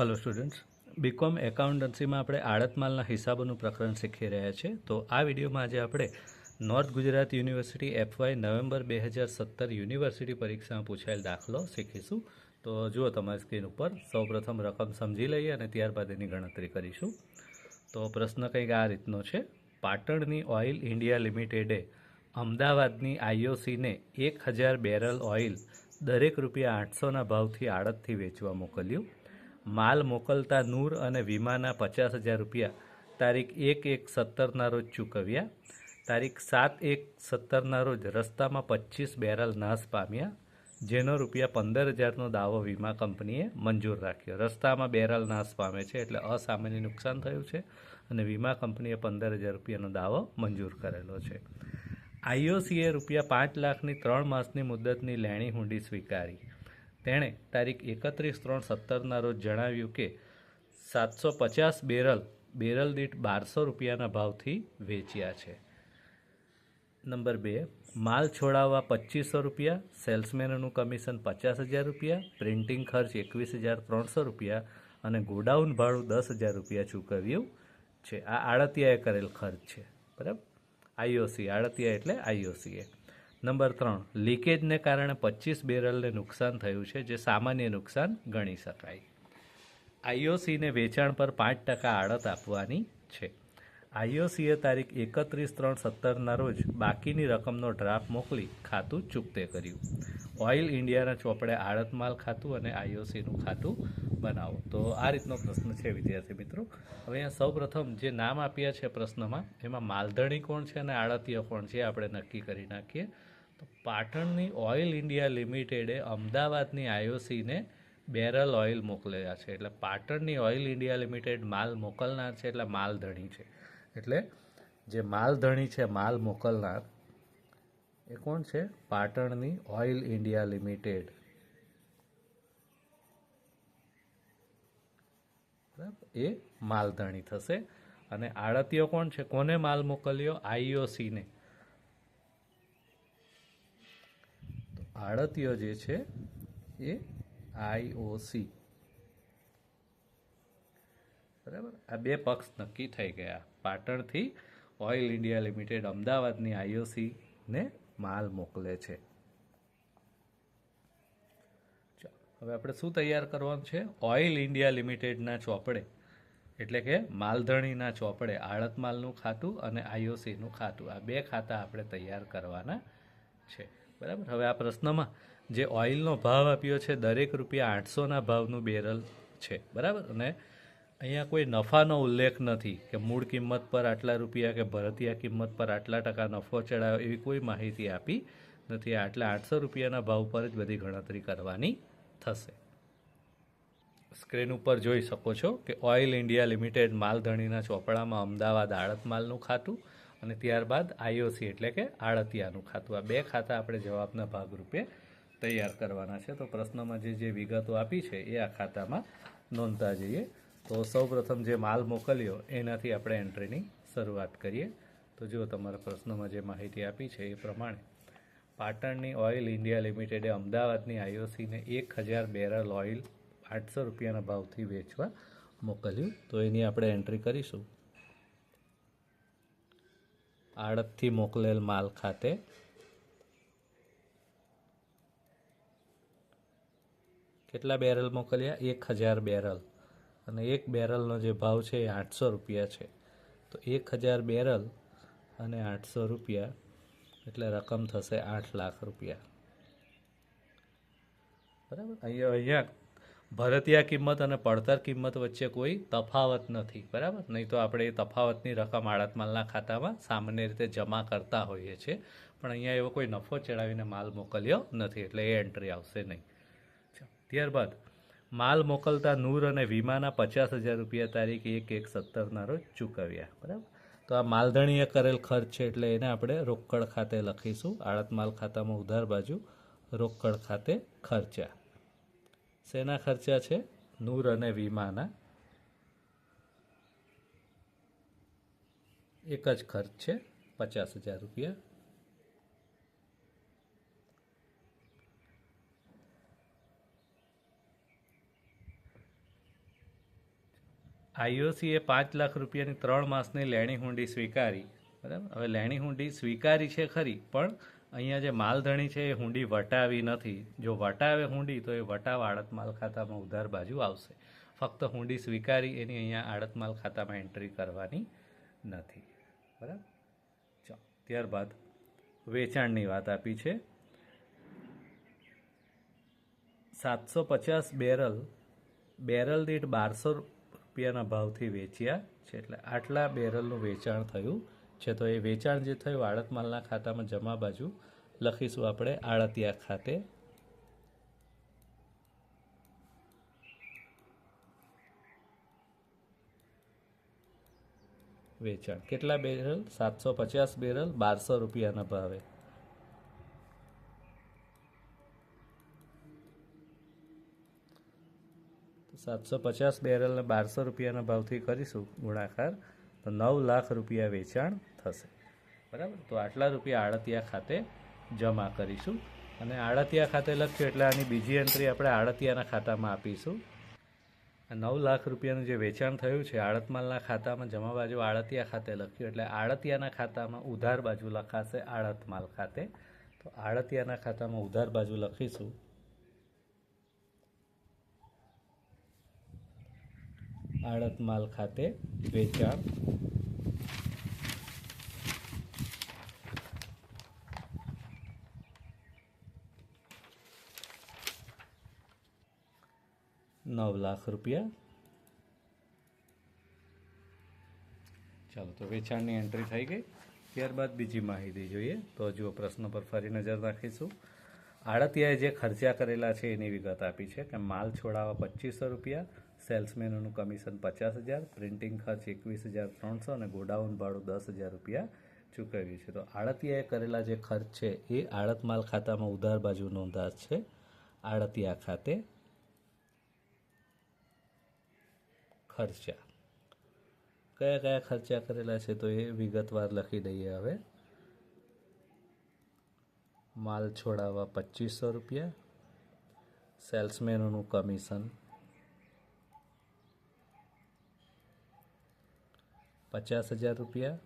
Hello students BCom એકાઉન્ટન્સીમાં આપણે આડતમાલના હિસાબોનું પ્રકરણ શીખી રહ્યા છીએ. તો આ વિડીયોમાં આજે આપણે North Gujarat University FY November બે હજાર સત્તર યુનિવર્સિટી પરીક્ષામાં પૂછાયેલ દાખલો શીખીશું. તો જુઓ તમારી સ્ક્રીન ઉપર. સૌપ્રથમ રકમ સમજી લઈએ અને ત્યારબાદ એની ગણતરી કરીશું. તો પ્રશ્ન કંઈક આ રીતનો છે. પાટણની ઓઇલ ઇન્ડિયા લિમિટેડે અમદાવાદની આઈઓસીને એક હજાર બેરલ ઓઇલ દરેક રૂપિયા આઠસોના ભાવથી આડતથી વેચવા મોકલ્યું. માલ મોકલતા નૂર અને વીમાના પચાસ હજાર રૂપિયા. તારીખ એક એક સત્તરના રોજ ચૂકવ્યા. તારીખ સાત એક સત્તરના રોજ રસ્તામાં પચીસ બેરલ નાશ પામ્યા. જેનો રૂપિયા પંદર હજારનો દાવો વીમા કંપનીએ મંજૂર રાખ્યો. રસ્તામાં બેરલ નાશ પામે છે એટલે અસામાન્ય નુકસાન થયું છે અને વીમા કંપનીએ પંદર હજાર રૂપિયાનો દાવો મંજૂર કરેલો છે. આઈઓસીએ રૂપિયા પાંચ લાખની ત્રણ માસની મુદતની લેણી હુંડી સ્વીકારી. તેણે તારીખ એકત્રીસ ત્રણ સત્તરના રોજ જણાવ્યું કે સાતસો પચાસ બેરલ બેરલ દીઠ બારસો રૂપિયાના ભાવથી વેચ્યા છે. નંબર બે, માલ છોડાવવા પચીસો રૂપિયા, સેલ્સમેનનું કમિશન પચાસ હજાર રૂપિયા, પ્રિન્ટિંગ ખર્ચ એકવીસ હજાર ત્રણસો રૂપિયા અને ગોડાઉન ભાડું દસ હજાર રૂપિયા ચૂકવ્યું છે. આ આડતિયાએ કરેલ ખર્ચ છે. બરાબર? આઈઓસી, આડતિયા એટલે આઈઓસીએ. નંબર ત્રણ, લીકેજને કારણે પચીસ બેરલને નુકસાન થયું છે, જે સામાન્ય નુકસાન ગણી શકાય. આઈઓસીને વેચાણ પર પાંચ ટકા આડત આપવાની છે. આઈઓસીએ તારીખ એકત્રીસ ત્રણ સત્તરના રોજ બાકીની રકમનો ડ્રાફ્ટ મોકલી ખાતું ચૂકતે કર્યું. ઓઇલ ઇન્ડિયાના ચોપડે આડત માલ ખાતું અને આઈઓસીનું ખાતું બનાવો. તો આ રીતનો પ્રશ્ન છે, વિદ્યાર્થી મિત્રો. હવે અહીંયા સૌપ્રથમ જે નામ આપ્યા છે પ્રશ્નમાં, એમાં માલધણી કોણ છે અને આડતીય કોણ છે આપણે નક્કી કરી નાખીએ. પાટણની ઓઇલ ઇન્ડિયા લિમિટેડે અમદાવાદની આઈઓસીને બેરલ ઓઇલ મોકલ્યા છે. એટલે પાટણની ઓઇલ ઇન્ડિયા લિમિટેડ માલ મોકલનાર છે એટલે માલધણી છે. એટલે જે માલધણી છે, માલ મોકલનાર, એ કોણ છે? પાટણની ઓઇલ ઇન્ડિયા લિમિટેડ. એ માલધણી થશે. અને આડતીઓ કોણ છે? કોને માલ મોકલ્યો? આઈઓસીને આડતીયો જે છે એ આઈઓસી બરાબર? આ બે પક્ષ નક્કી થઈ ગયા. પાટણથી ઓઇલ ઇન્ડિયા લિમિટેડ અમદાવાદની આઈઓસીને માલ મોકલે છે. હવે આપણે શું તૈયાર કરવાનું છે? ઓઇલ ઇન્ડિયા લિમિટેડના ચોપડે. એટલે કે માલધણીના ચોપડે આળત માલનું ખાતું અને આઈઓસીનું ખાતું. આ બે ખાતા આપણે તૈયાર કરવાના છે. બરાબર? હવે આ પ્રશ્નમાં જે ઓઇલનો ભાવ આપ્યો છે, દરેક રૂપિયા આઠસોના ભાવનું બેરલ છે, બરાબર? અને અહીંયા કોઈ નફાનો ઉલ્લેખ નથી કે મૂળ કિંમત પર આટલા રૂપિયા કે ભરતીયા કિંમત પર આટલા ટકા નફો ચડાયો એવી કોઈ માહિતી આપી નથી. આટલા આઠસો રૂપિયાના ભાવ પર જ બધી ગણતરી કરવાની થશે. સ્ક્રીન ઉપર જોઈ શકો છો કે ઓઇલ ઇન્ડિયા લિમિટેડ માલધણીના ચોપડામાં અમદાવાદ આડત માલનું ખાતું અને ત્યારબાદ આઈઓસી એટલે કે આળતિયાનું ખાતું. આ બે ખાતા આપણે જવાબના ભાગરૂપે તૈયાર કરવાના છે. તો પ્રશ્નમાં જે જે વિગતો આપી છે એ આ ખાતામાં નોંધતા જઈએ. તો સૌપ્રથમ જે માલ મોકલ્યો એનાથી આપણે એન્ટ્રીની શરૂઆત કરીએ. તો જો તમારા પ્રશ્નમાં જે માહિતી આપી છે એ પ્રમાણે પાટણની ઓઇલ ઇન્ડિયા લિમિટેડે અમદાવાદની આઈઓસીને એક હજાર બેરલ ઓઇલ આઠસો રૂપિયાના ભાવથી વેચવા મોકલ્યું. તો એની આપણે એન્ટ્રી કરીશું. આડતથી મોકલેલ માલ ખાતે. કેટલા બેરલ મોકલ્યા? એક હજાર બેરલ અને એક બેરલનો જે ભાવ છે એ આઠસો રૂપિયા છે. તો એક હજાર બેરલ અને આઠસો રૂપિયા, એટલે રકમ થશે આઠ લાખ રૂપિયા. બરાબર? અહીંયા અહીંયા ભરતીયા કિંમત અને પડતર કિંમત વચ્ચે કોઈ તફાવત નથી, બરાબર? નહીં તો આપણે એ તફાવતની રકમ આળત માલના ખાતામાં સામાન્ય રીતે જમા કરતા હોઈએ છીએ, પણ અહીંયા એવો કોઈ નફો ચડાવીને માલ મોકલ્યો નથી, એટલે એ એન્ટ્રી આવશે નહીં. ત્યારબાદ, માલ મોકલતા નૂર અને વીમાના પચાસ હજાર રૂપિયા તારીખ એક એક સત્તરના રોજ ચૂકવ્યા, બરાબર? તો આ માલધણીએ કરેલ ખર્ચ છે એટલે એને આપણે રોકડ ખાતે લખીશું. આળત માલ ખાતામાં ઉધાર બાજુ રોકડ ખાતે ખર્ચા શેના ખર્ચા છે? નૂર અને વીમાના. એક જ ખર્ચ છે, પચાસ હજાર રૂપિયા. આઈઓસીએ પાંચ લાખ રૂપિયાની ત્રણ માસની લેણી હુંડી સ્વીકારી. બરાબર? હવે લેણી હુંડી સ્વીકારી છે ખરી, પણ અહીંયા જે માલધણી છે એ હુંડી વટાવી નથી. જો વટાવે હુંડી, તો એ વટાવ આડત માલ ખાતામાં ઉધાર બાજુ આવશે. ફક્ત હુંડી સ્વીકારી, એની અહીંયા આડત માલ ખાતામાં એન્ટ્રી કરવાની નથી. બરાબર? ચાલો, ત્યારબાદ વેચાણની વાત આપી છે. સાતસો પચાસ બેરલ બેરલ દીઠ બારસો રૂપિયાના ભાવથી વેચ્યા છે. એટલે આટલા બેરલનું વેચાણ થયું. છે તો એ વેચાણ જે થયું આડતમાલના ખાતામાં જમા બાજુ, લખીશું આપણે આડતિયા ખાતે. વેચાણ. કેટલા બેરલ? સાતસો પચાસ બેરલ, બારસો રૂપિયાના ભાવે. સાતસો પચાસ બેરલને બારસો રૂપિયાના ભાવથી કરીશું ગુણાકાર. તો નવ લાખ રૂપિયા વેચાણ. થશે. બરાબર? તો આટલા રૂપિયા આડતિયા ખાતે જમા કરીશું. અને આડતિયા ખાતે લખ્યું એટલે આની બીજી એન્ટ્રી આપણે આડતિયાના ખાતામાં આપીશું. નવ લાખ રૂપિયાનું જે વેચાણ થયું છે આડત માલના ખાતામાં જમા બાજુ આડતિયા ખાતે લખ્યું એટલે આડતિયાના ખાતામાં ઉધાર બાજુ લખાશે આડત માલ ખાતે. તો આડતિયાના ખાતામાં ઉધાર બાજુ લખીશું. આડત માલ ખાતે વેચાણ. નવ લાખ રૂપિયા. ચાલો, તો વેચાણની એન્ટ્રી થઈ ગઈ. ત્યારબાદ બીજી માહિતી જોઈએ. તો જુઓ પ્રશ્ન પર ફરી નજર નાખીશું આડતિયાએ જે ખર્ચા કરેલા છે એની વિગત આપી છે કે માલ છોડાવવા પચીસો રૂપિયા, સેલ્સમેનોનું કમિશન પચાસ હજાર, પ્રિન્ટિંગ ખર્ચ એકવીસ હજાર ત્રણસો અને ગોડાઉન ભાડું દસ હજાર રૂપિયા ચૂકવ્યું છે. તો આડતિયાએ કરેલા જે ખર્ચ છે એ આડત માલ ખાતામાં ઉધાર બાજુ નોંધાશ છે. આડતિયા ખાતે ખર્ચા. કયા કયા ખર્ચા કરેલા છે તો એ વિગતવાર લખી દઈએ હવે. માલ છોડાવવા પચીસો રૂપિયા. સેલ્સમેનોનું કમિશન પચાસ હજાર રૂપિયા.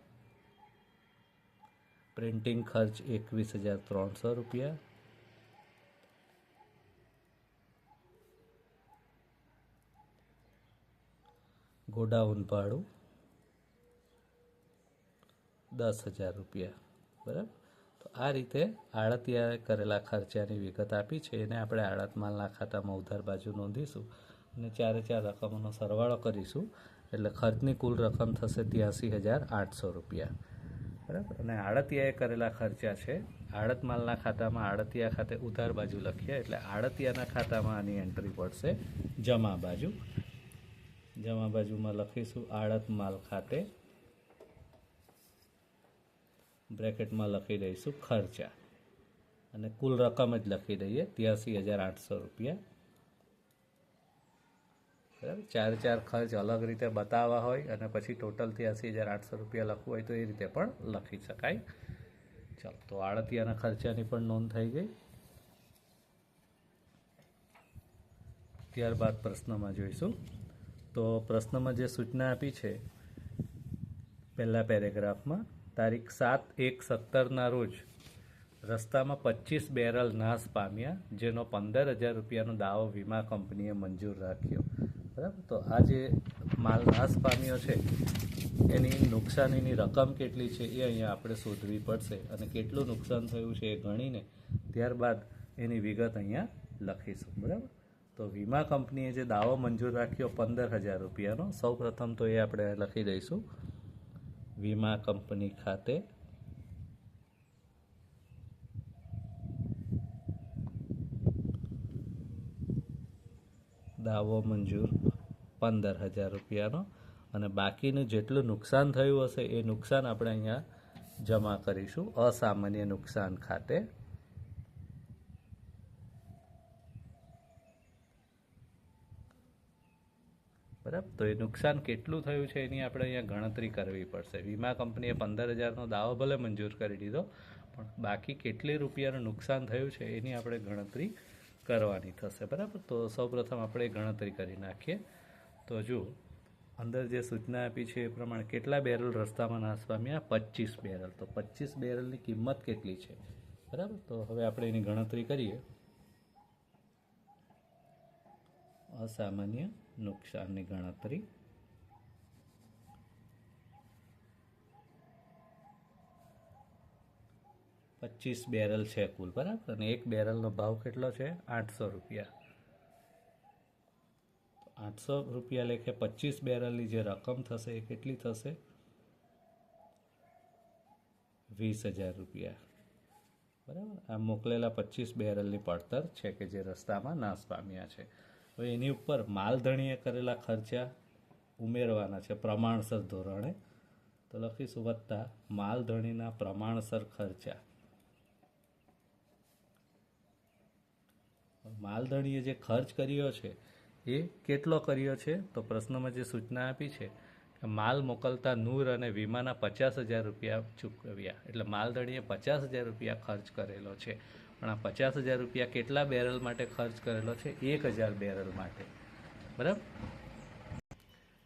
પ્રિન્ટિંગ ખર્ચ એકવીસ હજાર ત્રણસો રૂપિયા. ગોડાઉન ભાડું દસ હજાર રૂપિયા, બરાબર? તો આ રીતે આડતિયાએ કરેલા ખર્ચાની વિગત આપી છે. એને આપણે આડત માલના ખાતામાં ઉધાર બાજુ નોંધીશું અને ચારે ચાર રકમોનો સરવાળો કરીશું. એટલે ખર્ચની કુલ રકમ થશે ત્યાંસી હજાર આઠસો રૂપિયા, બરાબર? અને આડતિયાએ કરેલા ખર્ચા છે. આડત માલના ખાતામાં આડતિયા ખાતે ઉધાર બાજુ લખીએ. એટલે આડતિયાના ખાતામાં આની એન્ટ્રી પડશે જમા બાજુ. જમા બાજુમાં લખીશું આળત માલ ખાતે. બ્રેકેટમાં લખી દઈશું ખર્ચા. અને કુલ રકમ જ લખી દઈએ, ત્યાંસી હજાર આઠસો રૂપિયા. બરાબર? ચાર ચાર ખર્ચ અલગ રીતે બતાવવા હોય અને પછી ટોટલ ત્યાંસી હજાર આઠસો રૂપિયા લખવું હોય તો એ રીતે પણ લખી શકાય. ચાલો, તો આડતિયાના ખર્ચાની પણ નોંધ થઈ ગઈ. ત્યારબાદ પ્રશ્નમાં જોઈશું. તો પ્રશ્નમાં જે સૂચના આપી છે, પહેલા પેરેગ્રાફમાં, તારીખ સાત એક સત્તરના રોજ, રસ્તામાં પચીસ બેરલ નાશ પામ્યા, જેનો પંદર હજાર રૂપિયાનો દાવો વીમા કંપનીએ મંજૂર રાખ્યો. બરાબર? તો આ જે માલ નાશ પામ્યો છે, એની નુકસાનીની રકમ કેટલી છે એ અહીંયા આપણે શોધવી પડશે અને કેટલું નુકસાન થયું છે એ ગણીને ત્યારબાદ એની વિગત અહીંયા લખીશું. બરાબર? તો વીમા કંપનીએ જે દાવો મંજૂર રાખ્યો પંદર હજાર રૂપિયાનો સૌ પ્રથમ તો એ આપણે લખી દઈશું. વીમા કંપની ખાતે દાવો મંજૂર પંદર હજાર રૂપિયાનો અને બાકીનું જેટલું નુકસાન થયું હશે એ નુકસાન આપણે અહીંયા જમા કરીશું. અસામાન્ય નુકસાન ખાતે. તો એ નુકસાન કેટલું થયું છે એની આપણે અહીંયા ગણતરી કરવી પડશે. વીમા કંપનીએ પંદર હજારનો દાવો ભલે મંજૂર કરી દીધો, પણ બાકી કેટલી રૂપિયાનું નુકસાન થયું છે એની આપણે ગણતરી કરવાની થશે. બરાબર? તો સૌપ્રથમ આપણે ગણતરી કરી નાખીએ. તો જુઓ, અંદર જે સૂચના આપી છે એ પ્રમાણે કેટલા બેરલ રસ્તામાં નાશ પામ્યા? પચીસ બેરલ. તો પચીસ બેરલની કિંમત કેટલી છે? બરાબર? તો હવે આપણે એની ગણતરી કરીએ. અસામાન્ય નુકસાનની ગણતરી. પચીસ બેરલ છે કુલ, બરાબર? અને એક બેરલનો ભાવ કેટલો છે? આઠસો રૂપિયા. આઠસો રૂપિયા લેખે પચીસ બેરલની જે રકમ થશે એ કેટલી થશે? વીસ હજાર રૂપિયા. બરાબર? આ મોકલેલા પચીસ બેરલની પડતર છે કે જે રસ્તામાં નાશ પામ્યા છે. હવે એની ઉપર માલધણીએ કરેલા ખર્ચા ઉમેરવાના છે પ્રમાણસર ધોરણે. તો લખીશું વત્તા માલધણીના પ્રમાણસર ખર્ચા. માલધણીએ જે ખર્ચ કર્યો છે, એ કેટલો કર્યો છે? તો પ્રશ્નમાં જે સૂચના આપી છે કે માલ મોકલતા નૂર અને વીમાના પચાસ હજાર રૂપિયા ચૂકવ્યા. એટલે માલધણીએ પચાસ હજાર રૂપિયા ખર્ચ કરેલો છે. પણ આ પચાસ હજાર રૂપિયા કેટલા બેરલ માટે ખર્ચ કરેલો છે? એક હજાર બેરલ માટે. બરાબર?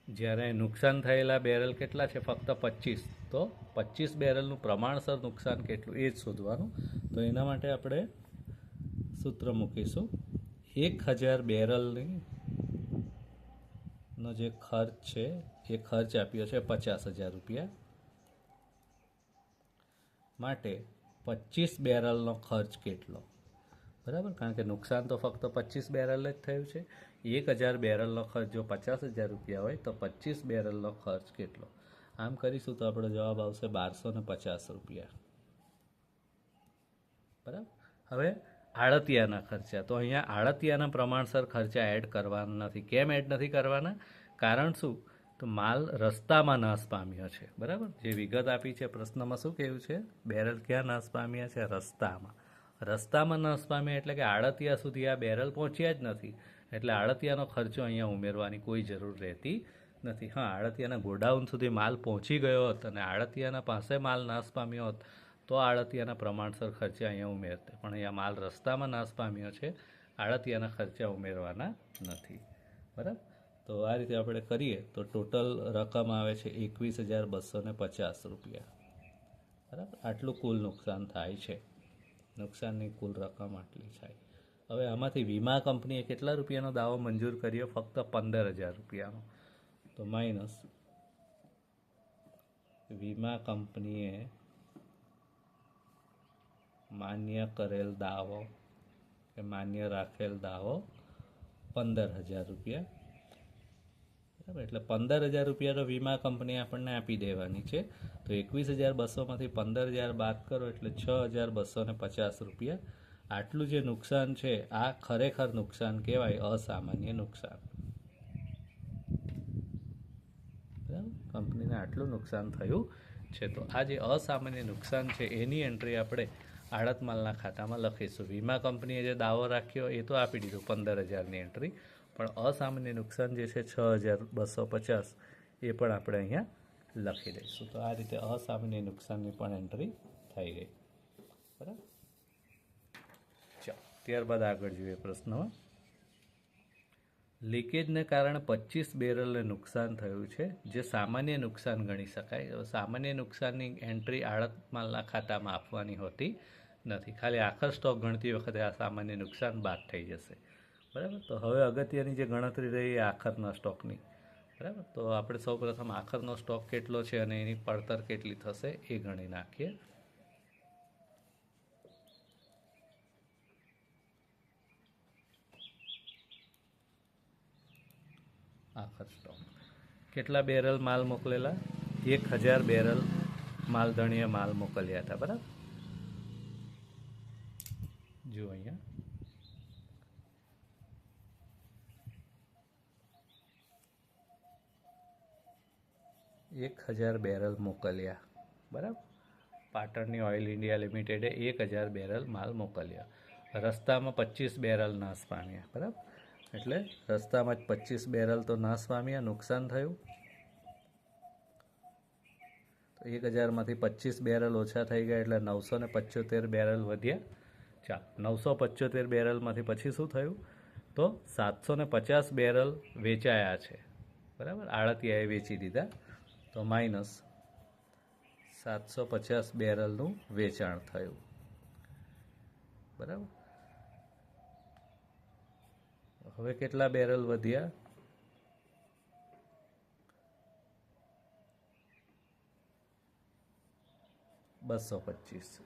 જ્યારે નુકસાન થયેલા બેરલ કેટલા છે? ફક્ત પચીસ. તો પચીસ બેરલનું પ્રમાણસર નુકસાન કેટલું? એ જ શોધવાનું. તો એના માટે આપણે સૂત્ર મૂકીશું. એક હજાર બેરલની નો જે ખર્ચ છે, એ ખર્ચ આપ્યો છે પચાસ હજાર રૂપિયા. માટે પચીસ બેરલનો ખર્ચ કેટલો? બરાબર? કારણ કે નુકસાન તો ફક્ત પચીસ બેરલ જ થયું છે. એક હજાર બેરલનો ખર્ચ જો પચાસ હજાર રૂપિયા હોય, તો પચીસ બેરલનો ખર્ચ કેટલો? આમ કરીશું તો આપણો જવાબ આવશે બારસો ને પચાસ રૂપિયા. બરાબર? હવે આડતિયાના ખર્ચા. તો અહીંયા આડતિયાના પ્રમાણસર ખર્ચા એડ કરવાના નથી. કેમ એડ નથી કરવાના? કારણ શું? તો માલ રસ્તામાં નાશ પામ્યો છે. બરાબર? જે વિગત આપી છે પ્રશ્નમાં શું કહ્યું છે? બેરલ ક્યાં નાશ પામ્યા છે? રસ્તામાં. રસ્તામાં નાશ પામ્યા એટલે કે આડતિયા સુધી આ બેરલ પહોંચ્યા જ નથી. એટલે આડતિયાનો ખર્ચો અહીંયા ઉમેરવાની કોઈ જરૂર રહેતી નથી. હા, આડતિયાના ગોડાઉન સુધી માલ પહોંચી ગયો હોત અને આડતિયાના પાસે માલ નાશ પામ્યો હોત, તો આડતિયાના પ્રમાણસર ખર્ચા અહીંયા ઉમેરતે. પણ અહીંયા માલ રસ્તામાં નાશ પામ્યો છે. આડતિયાના ખર્ચા ઉમેરવાના નથી. બરાબર? તો આ રીતે આપણે કરીએ તો ટોટલ રકમ આવે છે એકવીસ હજાર બસો પચાસ રૂપિયા. બરાબર? આટલું કુલ નુકસાન થાય છે. નુકસાનની કુલ રકમ આટલી થાય. હવે આમાંથી વીમા કંપનીએ કેટલા રૂપિયાનો દાવો મંજૂર કર્યો? ફક્ત પંદર હજાર રૂપિયાનો. તો માઇનસ વીમા કંપનીએ માન્ય કરેલ દાવો કે માન્ય રાખેલ દાવો પંદર હજાર રૂપિયા બરાબર? એટલે પંદર હજાર રૂપિયાનો વીમા કંપની આપણને આપી દેવાની છે. તો એકવીસ હજાર બસોમાંથી પંદર હજાર બાદ કરો એટલે છ હજાર બસો ને પચાસ રૂપિયા. આટલું જે નુકસાન છે, આ ખરેખર નુકસાન કહેવાય, અસામાન્ય નુકસાન. કંપનીને આટલું નુકસાન થયું છે. તો આ જે અસામાન્ય નુકસાન છે, એની એન્ટ્રી આપણે આડત માલના ખાતામાં લખીશું. વીમા કંપનીએ જે દાવો રાખ્યો, એ તો આપી દીધું, પંદર હજારની એન્ટ્રી પણ અસામાન્ય નુકસાન જે છે છ હજાર બસો પચાસ, એ પણ આપણે અહીંયા લખી દઈશું. તો આ રીતે અસામાન્ય નુકસાનની પણ એન્ટ્રી થઈ ગઈ. બરાબર? ચાલો, ત્યારબાદ આગળ જોઈએ પ્રશ્નમાં. લીકેજને કારણે પચીસ બેરલને નુકસાન થયું છે, જે સામાન્ય નુકસાન ગણી શકાય. સામાન્ય નુકસાનની એન્ટ્રી આળતમાલના ખાતામાં આપવાની હોતી નથી. ખાલી આખર સ્ટોક ગણતી વખતે આ સામાન્ય નુકસાન બાદ થઈ જશે. બરાબર? તો હવે અગત્યની જે ગણતરી રહી એ આખરના સ્ટોકની. બરાબર? તો આપણે સૌપ્રથમ આખરનો સ્ટોક કેટલો છે અને એની પડતર કેટલી થશે એ ગણી નાખીએ. આખર સ્ટોક. કેટલા બેરલ માલ મોકલેલા? એક હજાર બેરલ માલધણીએ માલ મોકલ્યા હતા, બરાબર? જુઓ અહીંયા. એક હજાર બેરલ મોકલ્યા. બરાબર? પાટણની ઓઇલ ઇન્ડિયા લિમિટેડે એક હજાર બેરલ માલ મોકલ્યા. રસ્તામાં પચીસ બેરલ નાશ પામ્યા. બરાબર? એટલે રસ્તામાં જ પચીસ બેરલ તો નાશ પામ્યા, નુકસાન થયું. તો એક હજારમાંથી પચીસ બેરલ ઓછા થઈ ગયા, એટલે નવસો ને પચોતેર બેરલ વધ્યા. ચાલ, નવસો પચોતેર બેરલમાંથી પછી શું થયું? તો સાતસો પચાસ બેરલ વેચાયા છે. બરાબર? આળતિયાએ વેચી દીધા. તો માઇનસ સાતસો પચાસ બેરલનું વેચાણ થયું. બરાબર? હવે કેટલા બેરલ વધ્યા? બસો પચીસ.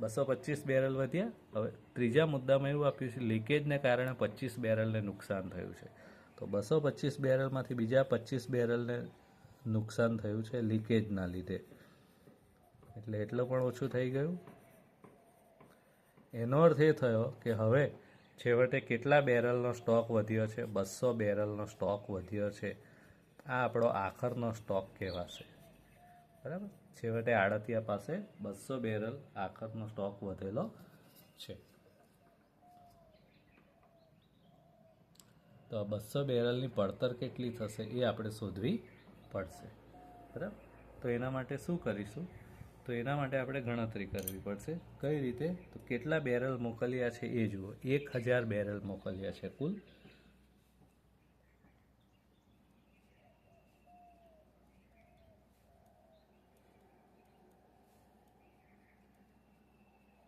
બસો પચીસ બેરલ વધ્યા. હવે ત્રીજા મુદ્દામાં એવું આપ્યું છે, લીકેજને કારણે પચીસ બેરલને નુકસાન થયું છે. તો બસો પચીસ બેરલમાંથી બીજા પચીસ બેરલને નુકસાન થયું છે લીકેજના લીધે. એટલે એટલું પણ ઓછું થઈ ગયું. એનો અર્થ એ થયો કે હવે છેવટે કેટલા બેરલનો સ્ટોક વધ્યો છે? બસો બેરલનો સ્ટોક વધ્યો છે. આ આપણો આખરનો સ્ટોક કહેવાશે. બરાબર? છેવટે આડતિયા પાસે બસો બેરલ આખરનો સ્ટોક વધેલો છે. તો આ બસો બેરલની પડતર કેટલી થશે એ આપણે શોધવી પડશે. બરાબર? તો એના માટે શું કરીશું? તો એના માટે આપણે ગણતરી કરવી પડશે. કઈ રીતે? તો કેટલા બેરલ મોકલ્યા છે એ જુઓ. એક હજાર બેરલ મોકલ્યા છે કુલ.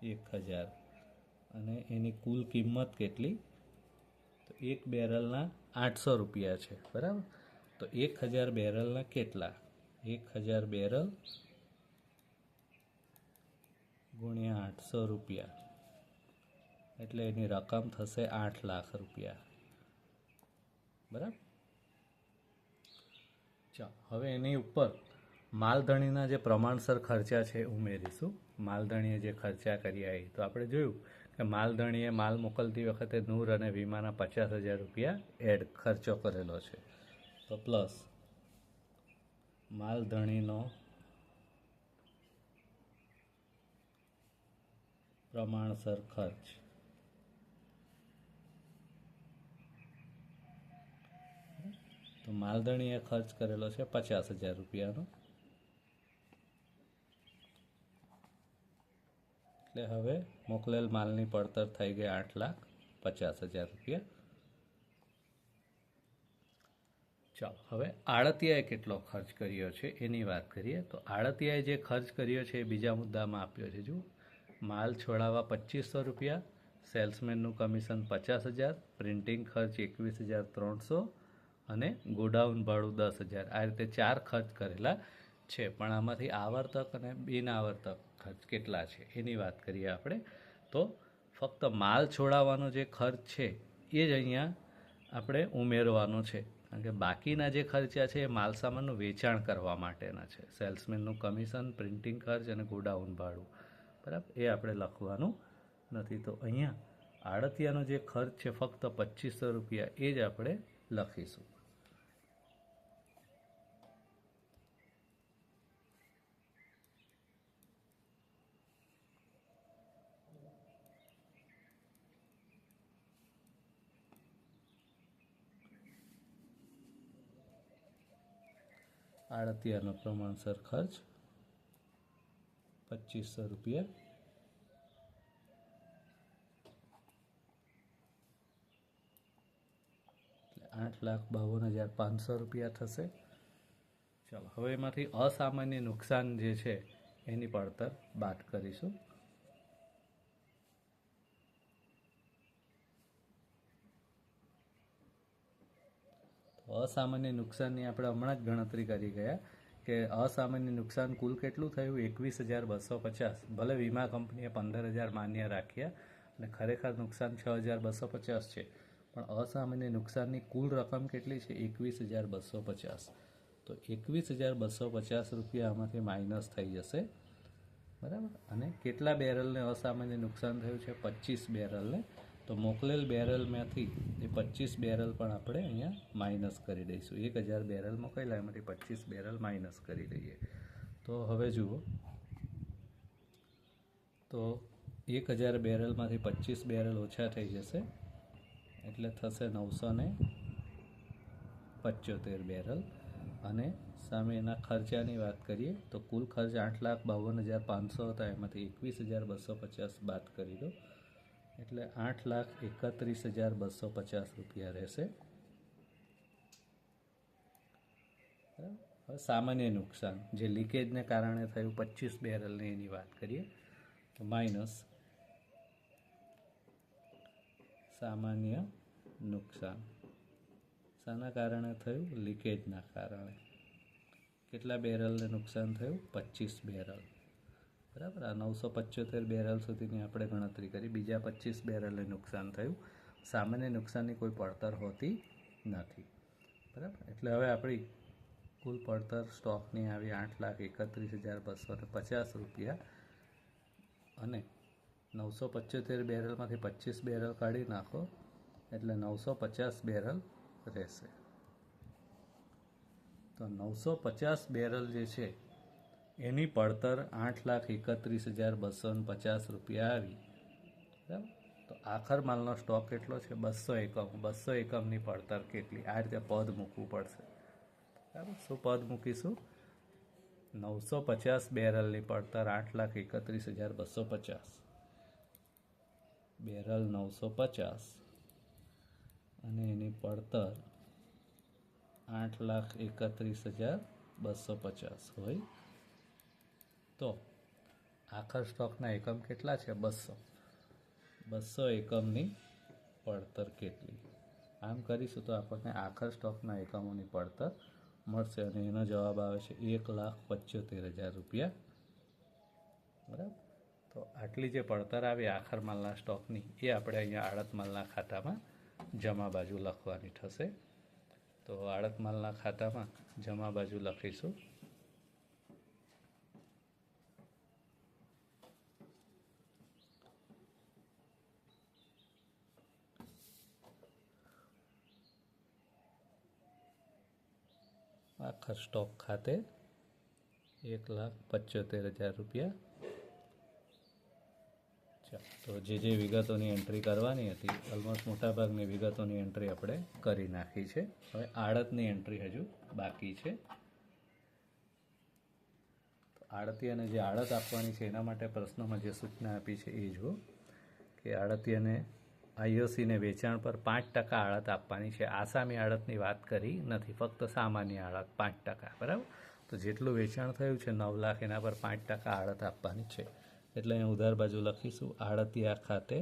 એક હજાર. અને એની કુલ કિંમત કેટલી? તો એક બેરલના આઠસો રૂપિયા છે. બરાબર? તો એક હજાર બેરલના કેટલા? એક હજાર બેરલ ગુણ્યા આઠસો રૂપિયા. એટલે એની રકમ થશે આઠ લાખ રૂપિયા. બરાબર? ચાલો, હવે એની ઉપર માલધણીના જે પ્રમાણસર ખર્ચા છે ઉમેરીશું. માલધણીએ જે ખર્ચા કર્યા એ. તો આપણે જોયું કે માલધણીએ માલ મોકલતી વખતે નૂર અને વીમાના પચાસ હજાર રૂપિયા એડ ખર્ચો કરેલો છે. તો પ્લસ માલધણીનો પ્રમાણસર ખર્ચ. તો માલધણીએ ખર્ચ કરેલો છે પચાસ હજાર રૂપિયાનો. એટલે હવે મોકલેલ માલની પડતર થઈ ગઈ આઠ લાખ પચાસ હજાર રૂપિયા. ચાલો, હવે આળતિયાએ કેટલો ખર્ચ કર્યો છે એની વાત કરીએ. તો આળતિયાએ જે ખર્ચ કર્યો છે એ બીજા મુદ્દામાં આપ્યો છે. જુઓ, માલ છોડાવવા પચીસો રૂપિયા, સેલ્સમેનનું કમિશન પચાસ હજાર, પ્રિન્ટિંગ ખર્ચ એકવીસ હજાર ત્રણસો અને ગોડાઉન ભાડું દસ હજાર. આ રીતે ચાર ખર્ચ કરેલા છે. પણ આમાંથી આવર્તક અને બિન આવર્તક ખર્ચ કેટલા છે એની વાત કરીએ આપણે. તો ફક્ત માલ છોડાવવાનો જે ખર્ચ છે એ જ અહીંયા આપણે ઉમેરવાનો છે. કારણ કે બાકીના જે ખર્ચા છે એ માલસામાનનું વેચાણ કરવા માટેના છે. સેલ્સમેનનું કમિશન, પ્રિન્ટિંગ ખર્ચ અને ગોડાઉન ભાડું. બરાબર? એ આપણે લખવાનું નથી. તો અહીંયા આડતિયાનો જે ખર્ચ છે ફક્ત પચીસો રૂપિયા, એ જ આપણે લખીશું. આડતિયાનો પ્રમાણસર ખર્ચ પચીસો રૂપિયા. આઠ લાખ બાવન હજાર પાંચસો રૂપિયા થશે. ચાલો, હવે એમાંથી અસામાન્ય નુકસાન જે છે, એની પડતર બાદ કરીશું. અસામાન્ય નુકસાનની આપણે હમણાં જ ગણતરી કરી ગયા કે અસામાન્ય નુકસાન કુલ કેટલું થયું? એકવીસ હજાર બસો પચાસ. ભલે વીમા કંપનીએ પંદર હજાર માન્ય રાખ્યા અને ખરેખર નુકસાન છ હજાર બસો પચાસ છે. પણ અસામાન્ય નુકસાનની કુલ રકમ કેટલી છે? એકવીસ હજાર બસો પચાસ. તો એકવીસ હજાર બસો પચાસ રૂપિયા આમાંથી માઇનસ થઈ જશે. બરાબર? અને કેટલા બેરલને અસામાન્ય નુકસાન થયું છે? પચીસ બેરલને. તો મોકલેલ બેરલમાંથી એ પચીસ બેરલ પણ આપણે અહીંયા માઇનસ કરી દઈશું. એક હજાર બેરલ મોકલેલા એમાંથી પચીસ બેરલ માઇનસ કરી દઈએ. તો હવે જુઓ. તો એક હજાર બેરલમાંથી પચીસ બેરલ ઓછા થઈ જશે, એટલે થશે નવસો ને પંચોતેર બેરલ અને સામે એના ખર્ચાની વાત કરીએ, તો કુલ ખર્ચ આઠ લાખ બાવન હજાર પાંચસો હતા, એમાંથી એકવીસ હજાર બસો પચાસ બાદ કરી દો. એટલે આઠ લાખ એકત્રીસ હજાર બસો પચાસ રૂપિયા રહેશે. સામાન્ય નુકસાન. જે લીકેજને કારણે થયું પચીસ બેરલની એની વાત કરીએ, તો માઇનસ સામાન્ય નુકસાન. શાના કારણે થયું? લીકેજના કારણે. કેટલા બેરલને નુકસાન થયું? પચીસ બેરલ. બરાબર? આ નવસો પચોતેર બેરલ સુધીની આપણે ગણતરી કરી. બીજા પચીસ બેરલને નુકસાન થયું. સામાન્ય નુકસાનની કોઈ પડતર હોતી નથી. બરાબર? એટલે હવે આપણી કુલ પડતર સ્ટોકની આવી આઠ લાખ એકત્રીસ હજાર બસો ને પચાસ રૂપિયા. અને નવસો પચોતેર બેરલમાંથી પચીસ બેરલ કાઢી નાખો, એટલે નવસો પચાસ બેરલ રહેશે. તો નવસો પચાસ બેરલ જે છે એની પડતર આઠ લાખ એકત્રીસ હજાર બસો પચાસ રૂપિયા આવી. બરાબર? તો આખર માલનો સ્ટોક કેટલો છે? બસો એકમ. બસો એકમની પડતર કેટલી? આ રીતે પદ મૂકવું પડશે. બરાબર? શું પદ મૂકીશું? નવસો પચાસ બેરલની પડતર આઠ લાખ એકત્રીસ હજાર બસો પચાસ. બેરલ નવસો પચાસ. અને એની પડતર આઠ લાખ એકત્રીસ હજાર બસો પચાસ. હોય? તો આખર સ્ટોકના એકમ કેટલા છે? બસો. બસો એકમની પડતર કેટલી? આમ કરીશું તો આપણને આખર સ્ટોકના એકમોની પડતર મળશે અને એનો જવાબ આવે છે એક લાખ પંચોતેર હજાર રૂપિયા. બરાબર? તો આટલી જે પડતર આવી આખર માલના સ્ટોકની, એ આપણે અહીંયા આડત માલના ખાતામાં જમા બાજુ લખવાની થશે. તો આડત માલના ખાતામાં જમા બાજુ લખીશું. આખર સ્ટોક ખાતે એક લાખ પંચોતેર હજાર રૂપિયા. ચાલો તો જે જે વિગતોની એન્ટ્રી કરવાની હતી ઓલમોસ્ટ મોટાભાગની વિગતોની એન્ટ્રી આપણે કરી નાખી છે. હવે આડતની એન્ટ્રી હજુ બાકી છે. આડતીયાને જે આડત આપવાની છે, એના માટે પ્રશ્નોમાં જે સૂચના આપી છે, એ જુઓ કે આડતીયાને આઈઓસીને વેચાણ પર પાંચ ટકા આડત આપવાની છે. આસામી આડતની વાત કરી નથી, ફક્ત સામાન્ય આડત પાંચ ટકા, બરાબર? તો જેટલું વેચાણ થયું છે, નવ લાખ એના પર પાંચ ટકા આડત આપવાની છે. એટલે અહીંયા ઉધાર બાજુ લખીશું આડતિયા ખાતે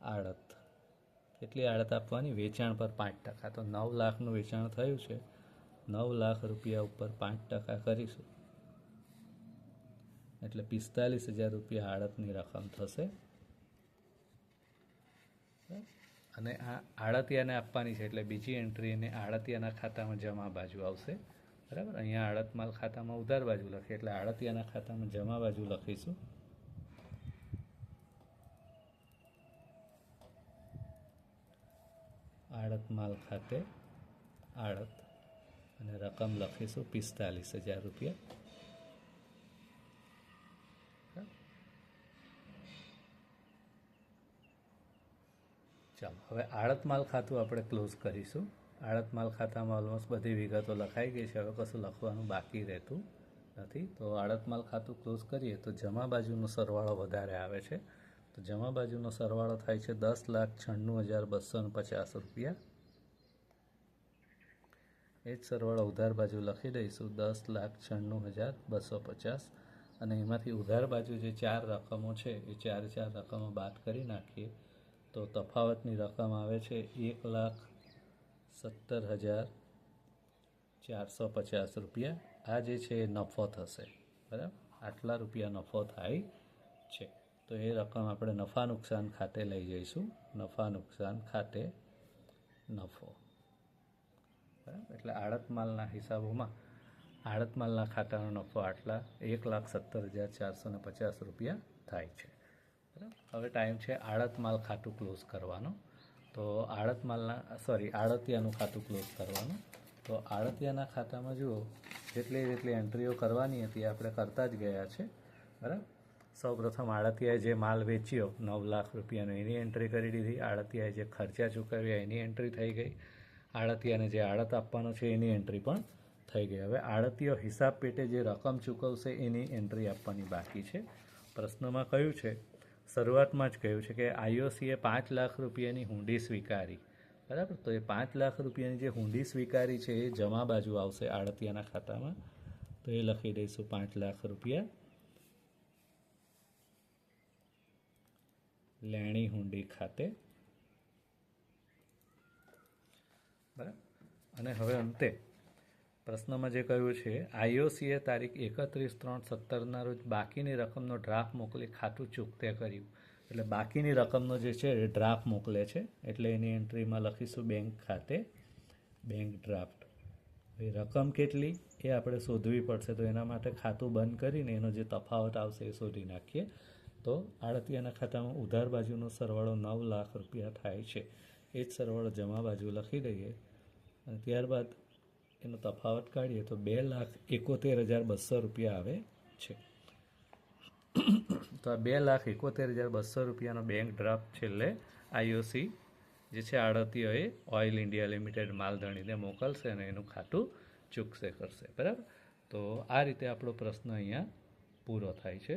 આડત કેટલી આડત આપવાની? વેચાણ પર પાંચ ટકા. તો નવ લાખનું વેચાણ થયું છે, નવ લાખ રૂપિયા ઉપર પાંચ ટકા કરીશું. એટલે પિસ્તાલીસ હજાર રૂપિયા આડતની રકમ થશે. અને આ આડતિયાને આપવાની છે એટલે બીજી એન્ટ્રી એને આડતિયાના ખાતામાં જમા બાજુ આવશે. બરાબર? અહીંયા આડત માલ ખાતામાં ઉધાર બાજુ લખીએ એટલે આડતિયાના ખાતામાં જમા બાજુ લખીશું. આડત માલ ખાતે આડત અને રકમ લખીશું પિસ્તાલીસ હજાર રૂપિયા. ચાલો, હવે આડત માલ ખાતું આપણે ક્લોઝ કરીશું. આડત માલ ખાતામાં ઓલમોસ્ટ બધી વિગતો લખાઈ ગઈ છે. હવે કશું લખવાનું બાકી રહેતું નથી. તો આડત માલ ખાતું ક્લોઝ કરીએ તો જમા બાજુનો સરવાળો વધારે આવે છે. તો જમા બાજુનો સરવાળો થાય છે દસ લાખ છન્નું હજાર બસો ને પચાસ રૂપિયા. એ જ સરવાળો ઉધાર બાજુ લખી દઈશું. દસ લાખ છન્નું હજાર બસો પચાસ. અને એમાંથી ઉધાર બાજુ જે ચાર રકમો છે, એ ચાર ચાર રકમો બાદ કરી નાખીએ. તો તફાવતની રકમ આવે છે એક લાખ સત્તર હજાર ચારસો પચાસ રૂપિયા. આ જે છે એ નફો થશે. બરાબર? આટલા રૂપિયા નફો થાય છે. તો એ રકમ આપણે નફા નુકસાન ખાતે લઈ જઈશું. નફા નુકસાન ખાતે નફો. બરાબર? એટલે આડત માલના હિસાબોમાં આડત માલના ખાતાનો નફો આટલા એક લાખ સત્તર હજાર ચારસો પચાસ રૂપિયા થાય છે. હવે ટાઈમ છે આળત માલ ખાતું ક્લોઝ કરવાનો. તો આડત માલના સોરી આડતિયાનું ખાતું ક્લોઝ કરવાનું. તો આડતિયાના ખાતામાં જુઓ, જેટલી જેટલી એન્ટ્રીઓ કરવાની હતી, આપણે કરતા જ ગયા છે. બરાબર? સૌપ્રથમ આડતિયાએ જે માલ વેચ્યો, નવ લાખ રૂપિયાનો, એની એન્ટ્રી કરી દીધી. આડતિયાએ જે ખર્ચા ચૂકવ્યા, એની એન્ટ્રી થઈ ગઈ. આડતિયાને જે આડત આપવાનો છે, એની એન્ટ્રી પણ થઈ ગઈ. હવે આળતીઓ હિસાબ પેટે જે રકમ ચૂકવશે, એની એન્ટ્રી આપવાની બાકી છે. પ્રશ્નમાં કયું છે? શરૂઆતમાં જ કહ્યું છે કે આઈઓસીએ પાંચ લાખ રૂપિયાની હુંડી સ્વીકારી. બરાબર? તો એ પાંચ લાખ રૂપિયાની જે હુંડી સ્વીકારી છે એ જમા બાજુ આવશે આડતિયાના ખાતામાં. તો એ લખી દઈશું પાંચ લાખ રૂપિયા. લેણી હુંડી ખાતે. બરાબર? અને હવે અંતે પ્રશ્નમાં જે કહ્યું છે, આઈઓસીએ તારીખ એકત્રીસ ત્રણ સત્તરના રોજ બાકીની રકમનો ડ્રાફ્ટ મોકલી ખાતું ચૂકતે કર્યું. એટલે બાકીની રકમનો જે છે એ ડ્રાફ્ટ મોકલે છે. એટલે એની એન્ટ્રીમાં લખીશું બેંક ખાતે બેંક ડ્રાફ્ટ. એ રકમ કેટલી એ આપણે શોધવી પડશે. તો એના માટે ખાતું બંધ કરીને એનો જે તફાવત આવશે એ શોધી નાખીએ. તો આડતિયાના ખાતામાં ઉધાર બાજુનો સરવાળો નવ લાખ રૂપિયા થાય છે. એ જ સરવાળો જમા બાજુ લખી દઈએ. અને ત્યારબાદ એનો તફાવત કાઢીએ તો બે લાખ એકોતેર હજાર બસો રૂપિયા આવે છે. તો આ બે લાખ એકોતેર હજાર બસો રૂપિયાનો બેંક ડ્રાફ્ટ છેલ્લે આઈઓસી જે છે આડતીઓએ ઓઇલ ઇન્ડિયા લિમિટેડ માલધણીને મોકલશે અને એનું ખાતું ચૂકશે કરશે. બરાબર? તો આ રીતે આપણો પ્રશ્ન અહીંયા પૂરો થાય છે.